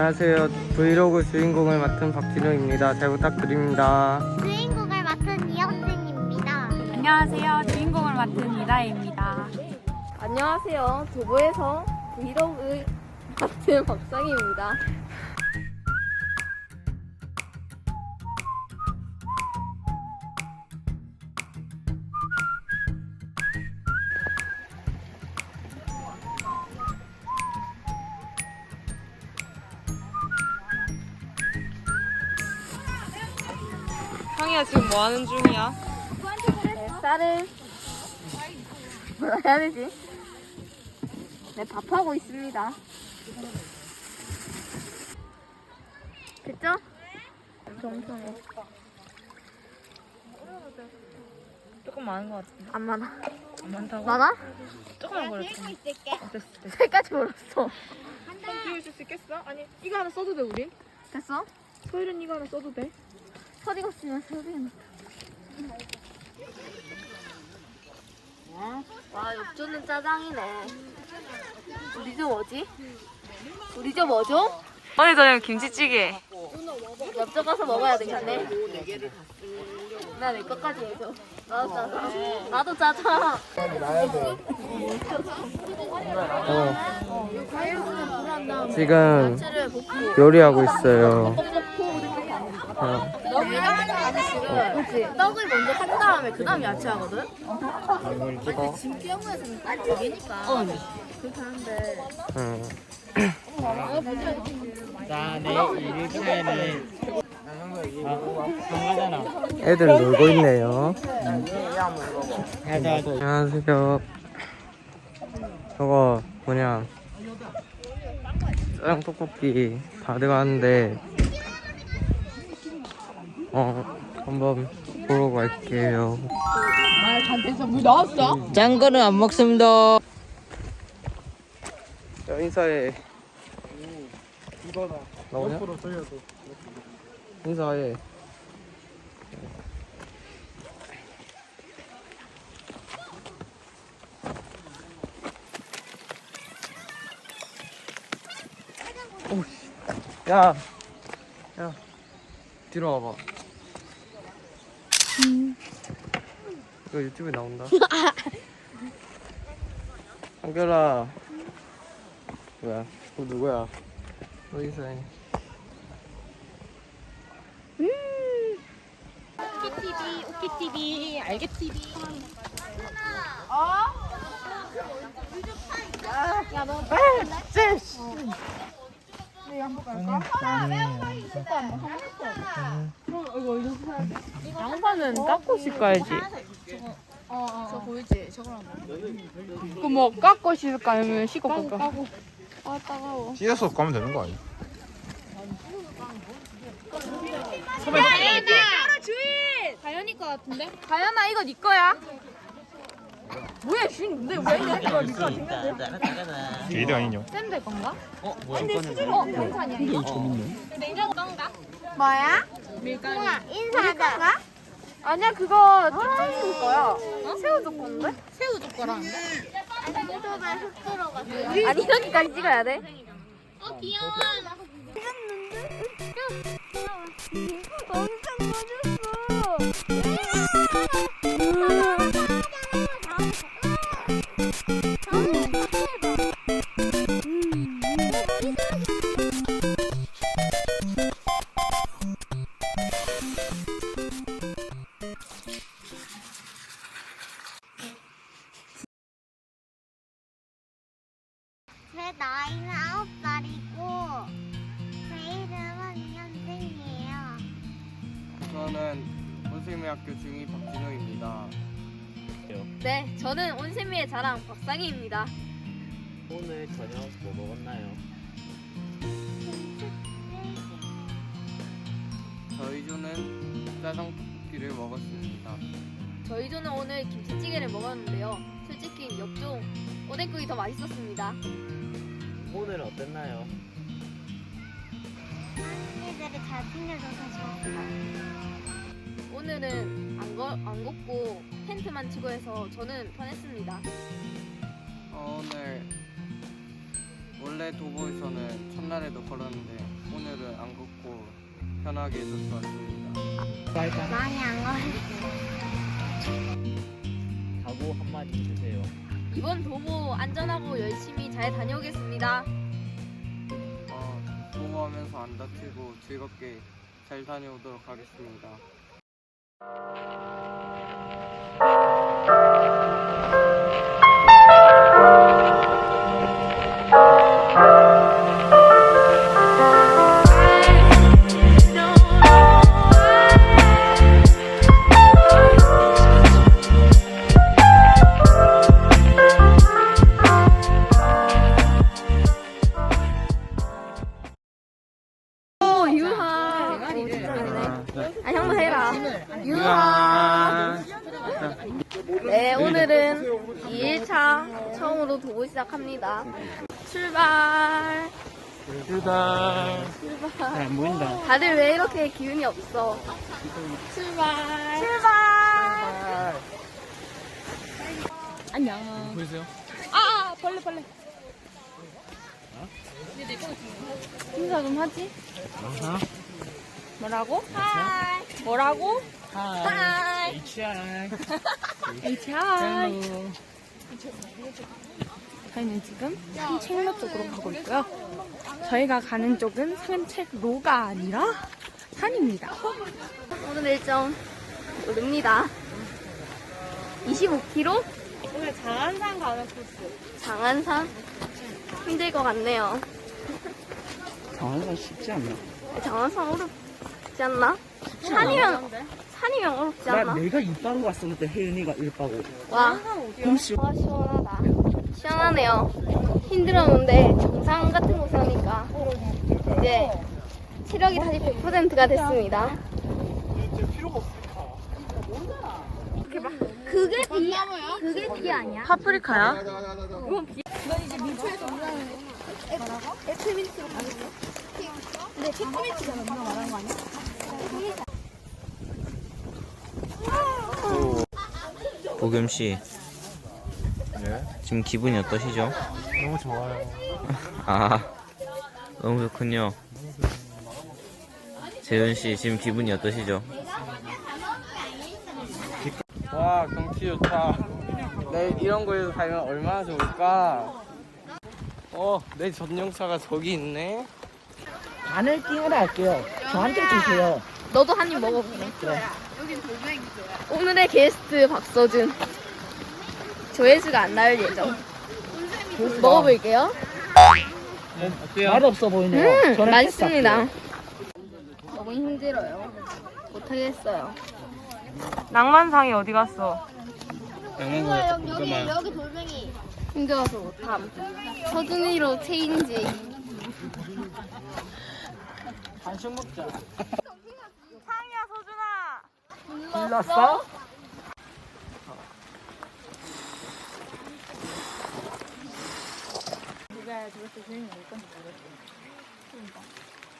안녕하세요. 브이로그 주인공을 맡은 박진호입니다. 잘 부탁드립니다. 주인공을 맡은 이영진입니다. 안녕하세요. 주인공을 맡은 이다혜입니다. 안녕하세요. 도보에서 브이로그 맡은 박상희입니다. 상이야 지금 뭐 하는 중이야? 네, 쌀을 뭐라 해야 되지? 네, 밥하고 있습니다. 됐죠? 정성해. 조금 많은 것 같은데. 안 많아. 안 많다고? 많아? 조금만 걸렸어. 어땠어? 됐어. 세까지 몰랐어. 비울 수 있겠어? 아니 이거 하나 써도 돼 우리? 됐어? 소율은 이거 하나 써도 돼? 서리 없으면 서리는. 와, 욕조는 짜장이네. 우리 집 뭐지? 우리 집 뭐죠? 오늘 저녁 김치찌개. 옆쪽 가서 먹어야 되겠네. 나내 것까지 해줘. 나도 짜장. 나도 짜장. 어, 지금. 요리하고 있어요. 어, 아니 지금 떡을 먼저 한 다음에 그 다음 야채 하거든? 근데 지금 경우에서는 딱 되니까 그렇게 하는데 응. 자, 내 이름에는 정하잖아. 애들 놀고 있네요. 안녕하세요. 저거 뭐냐 짜장 떡볶이 받으러가는데 어 한번 보러 갈게요. 짠 거는 안 먹습니다. 야, 인사해. 나오냐? 인사해. 오, 씨. 야, 야, 뒤로 와봐. 이거 유튜브에 나온다. 한결아. 뭐야? 너 누구야? 너 인사해. 오키TV, 오키TV, 알겠TV. 양파는 깎고 씻어야지. 저 보이지? 저거랑 그뭐 깎고 씻을까 아니면 씻고 깎아? 아 따가워 찢어서 가면 되는 거 아니야? 가연이 거 같은데? 가연아 이거 네 거야? 뭐야 주인 근데 왜 이래? 이거 네 거야? 게이드 아니냐? 쌤들 건가? 어, 뭐야? 어 괜찮이야 이거. 냉장고 건가? 뭐야? 밀가루. 인사하자. 아니야 그거 쭈쭈 거야. 새우젓 건데? 새우젓 거라는데? 유튜브에 들어갔어. 아니 이렇게까지 찍어야 돼? 어 귀여워. 엄청 제 저는 온생미학교 중2 박진호입니다. 네, 저는 온세미의 자랑 박상희입니다. 오늘 저녁 뭐 먹었나요? 저희 조는 짜장 떡볶이를 먹었습니다. 저희 조는 오늘 김치찌개를 먹었는데요. 솔직히 옆종 오뎅국이 더 맛있었습니다. 오늘 어땠나요? 언니들이 잘 챙겨줘서 좋았어요. 오늘은 안, 거, 안 걷고 텐트만 치고 해서 저는 편했습니다. 어, 오늘 원래 도보에서는 첫날에도 걸었는데 오늘은 안 걷고 편하게 해서 좋았습니다. 많이 안 걸렸어요. 각오 한마디 해주세요. 이번 도보 안전하고 열심히 잘 다녀오겠습니다. 어, 도보하면서 안 다치고 즐겁게 잘 다녀오도록 하겠습니다. Thank you. 아 형도 해라. 유하. 네 오늘은 2일차 처음으로 도보 시작합니다. 출발. 유다. 출발. 안 보인다. 다들 왜 이렇게 기운이 없어? 출발. 출발. 안녕. 보이세요? 아, 벌레, 벌레. 인사 좀 하지? 뭐라고? 하이. 뭐라고? 하이. HI. HI. 저희는 지금 산책로 쪽으로 가고 있고요. 저희가 가는 쪽은 산책로가 아니라 산입니다. 오늘 일정 모릅니다. 25km? 오늘 장안산 가는 코스. 장안산? 힘들 것 같네요. 장안산 쉽지 않나? 장안산 어렵지 않나? 산이면, 산이면 어렵지 않나? 내가 이빠고 왔을 때 혜은이가 일빠고. 와, 와 시원하다. 시원하네요. 힘들었는데 정상 같은 곳에 오니까 이제 체력이 다시 100%가 됐습니다. 그게 비, 그게 비 아니야? 파프리카야? 근데 체크민트가 너무 말하는 거 아니야? 보겸 씨. 지금 기분이 어떠시죠? 너무 좋아요. 아, 너무 좋군요. 재현 씨, 지금 기분이 어떠시죠? 와 경치 좋다. 내 이런 거에서 살면 얼마나 좋을까? 어, 내 전용차가 저기 있네. 반을 띵을 할게요. 저한테 주세요. 너도 한 입 먹어보래. 오늘의 게스트 박서준. 조회수가 안 나올 예정. 먹어볼게요. 맛 없어 보이네요. 음, 저는 맛있습니다. 너무 힘들어요. 못하겠어요. 낭만상이 어디 갔어? 양양구가 잠깐만. 여기 돌멩이. 힘들어서 못함. 서준이로 체인지. 간식 먹자. 상이야 서준아. 불렀어?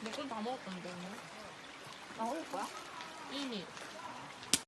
내건다 먹었던데 오늘. 나 먹을 거야? 이미.